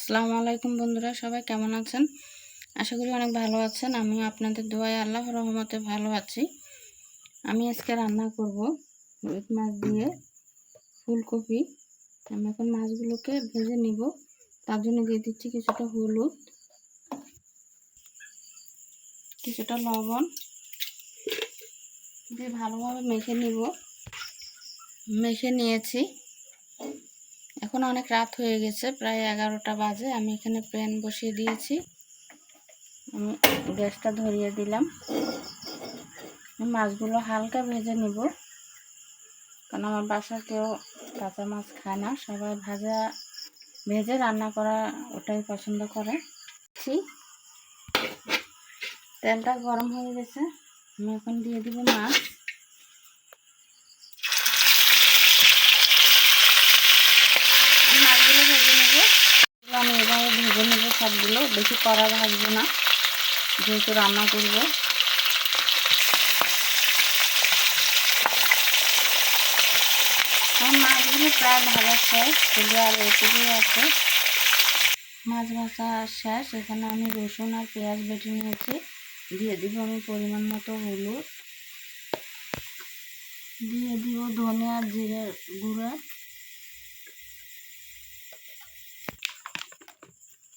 আসসালামু আলাইকুম বন্ধুরা, সবাই কেমন আছেন? আশা করি অনেক ভালো আছেন। আমিও আপনাদের দোয়ায় আল্লাহ রহমতে ভালো আছি। আমি আজকে রান্না করব রুই মাছ দিয়ে ফুলকপি। আমি এখন মাছগুলোকে ভেজে নিব। তার জন্য দিয়ে দিচ্ছি কিছুটা হলুদ, কিছুটা লবণ। দিয়ে ভালোভাবে মেখে নিব। মেখে নিয়েছি। এখন অনেক রাত হয়ে গেছে, প্রায় এগারোটা বাজে। আমি এখানে প্যান বসিয়ে দিয়েছি। আমি গ্যাসটা ধরিয়ে দিলাম। মাছগুলো হালকা ভেজে নিব। কারণ আমার বাসায় কেউ কাঁচা মাছ খায় না। সবাই ভাজা, ভেজে রান্না করা ওটাই পছন্দ করে। তেলটা গরম হয়ে গেছে। আমি এখন দিয়ে দিব মাছ মাছগুলো ভেজে নেব আমি এভাবে সবগুলো বেশি কড়া ভাজবো না, যেহেতু রান্না করব। মাছগুলো প্রায় ভাজা শেষ শুধু আর এটুকুই আছে। মাছ ভাজা শেষ, এখানে আমি রসুন আর পেঁয়াজ বেটে নিয়েছি। দিয়ে দিব আমি পরিমাণ মতো হলুদ। দিয়ে দিব ধনে আর জিরে গুঁড়া।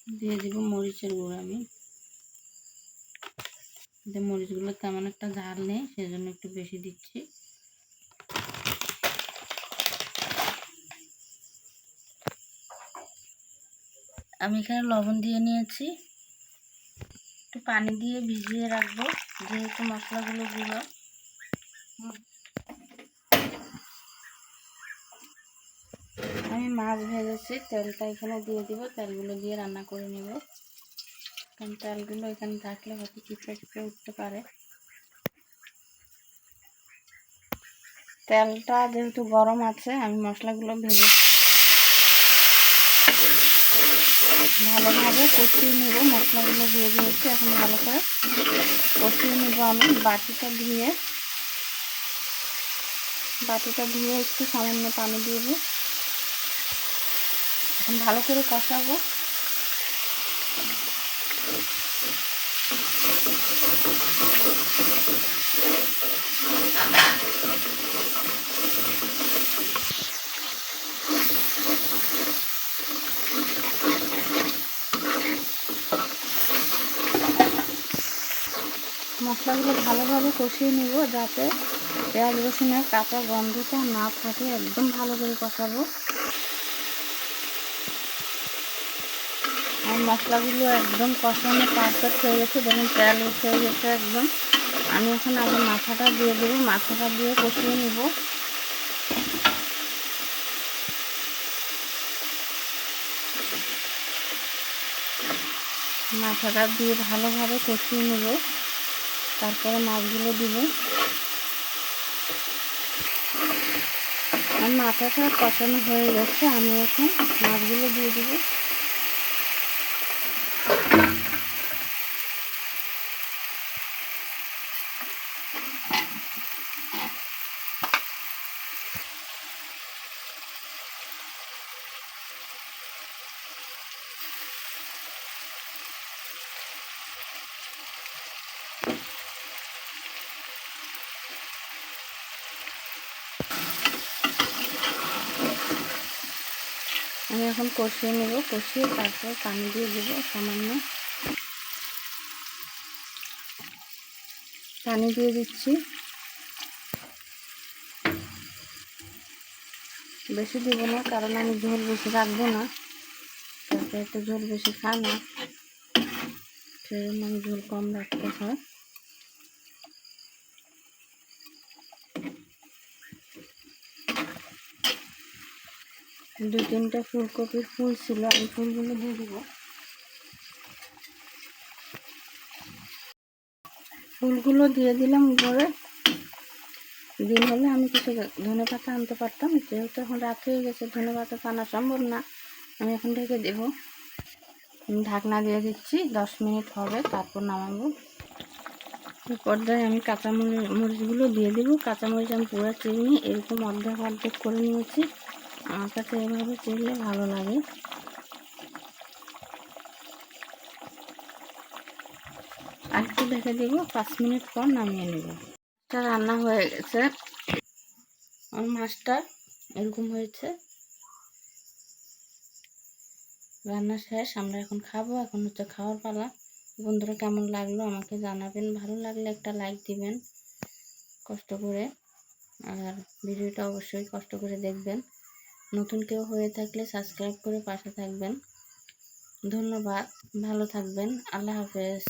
দিয়ে দিব মরিচের গুঁড়ো আমি। মরিচগুলো তেমন একটা ঝাল নেই, সেজন্য একটু বেশি দিচ্ছি। আমি এখানে লবণ দিয়ে নিয়েছি। একটু পানি দিয়ে ভিজিয়ে রাখব, যেহেতু মশলাগুলো গুলো আমি মাছ ভেজেছি, তেলটা এখানে দিয়ে দিব, তেলগুলো দিয়ে রান্না করে নেব। কারণ তেলগুলো এখানে থাকলে হয়তো চিপড়ে চিপড়ে উঠতে পারে। তেলটা যেহেতু গরম আছে, আমি মশলাগুলো ভেজে ভালোভাবে কষিয়ে নেব। মশলাগুলো দিয়ে দিয়েছি, এখন ভালো করে কষিয়ে নেব আমি। বাটিটা ধুয়ে বাটিটা ধুয়ে একটু সামান্য পানি দিয়ে দিই। এখন ভালো করে কষাবো। মশলাগুলো ভালোভাবে কষিয়ে নিব যাতে পেঁয়াজ রসুনের কাঁচা গন্ধটা না থাকে একদম ভালো করে কষাবো। আর মশলাগুলো একদম কষানো পারফেক্ট হয়ে গেছে, দেখুন তেল উঠে গেছে একদম। আমি এখন আগে মাথাটা দিয়ে দেবো, মাথাটা দিয়ে কষিয়ে নিব। মাথাটা দিয়ে ভালোভাবে কষিয়ে নেব, তারপরে মাছগুলো দিব। আর মাথাটা কষানো হয়ে গেছে, আমি এখন মাছগুলো দিয়ে দেবো। আমি এখন কষিয়ে নেব, কষিয়ে তারপর পানি দিয়ে দেব সামান্য। পানি দিয়ে দিচ্ছি। বেশি দেব না, কারণ আমি ঝোল বেশি রাখব না। তারপরে একটু ঝোল বেশি খায় না। সেই জন্য আমি ঝোল কম রাখতে হয়। দু তিনটা ফুলকপির ফুল ছিল আমি ফুলগুলো দিয়ে দেবো। ফুলগুলো দিয়ে দিলাম উপরে। দিন হলে আমি কিছু ধনে পাতা আনতে পারতাম, যেহেতু এখন রাত হয়ে গেছে, ধনে পাতা আনা সম্ভব না। আমি এখন ঢেকে দেব। ঢাকনা দিয়ে দিচ্ছি, দশ মিনিট হবে, তারপর নামাবো। পর্যায়ে আমি কাঁচামরিচ মরিচগুলো দিয়ে দেবো। কাঁচামরিচ আমি পুরো চিনি, এরকম অর্ধেক অর্ধেক করে নিয়েছি। আমার কাছে এভাবে করলে ভালো লাগে। আর একটু দেখে দেব, পাঁচ মিনিট পর নামিয়ে নেব। রান্না হয়ে গেছে। আমার মাছটা এরকম হয়েছে। রান্না শেষ, আমরা এখন খাব। এখন হচ্ছে খাওয়ার পালা। বন্ধুরা কেমন লাগল আমাকে জানাবেন। ভালো লাগলে একটা লাইক দিবেন, কষ্ট করে। আর ভিডিওটা অবশ্যই কষ্ট করে দেখবেন। নতুন কেউ হয়ে থাকলে সাবস্ক্রাইব করে পাশে থাকবেন। ধন্যবাদ ভালো থাকবেন আল্লাহ হাফেজ।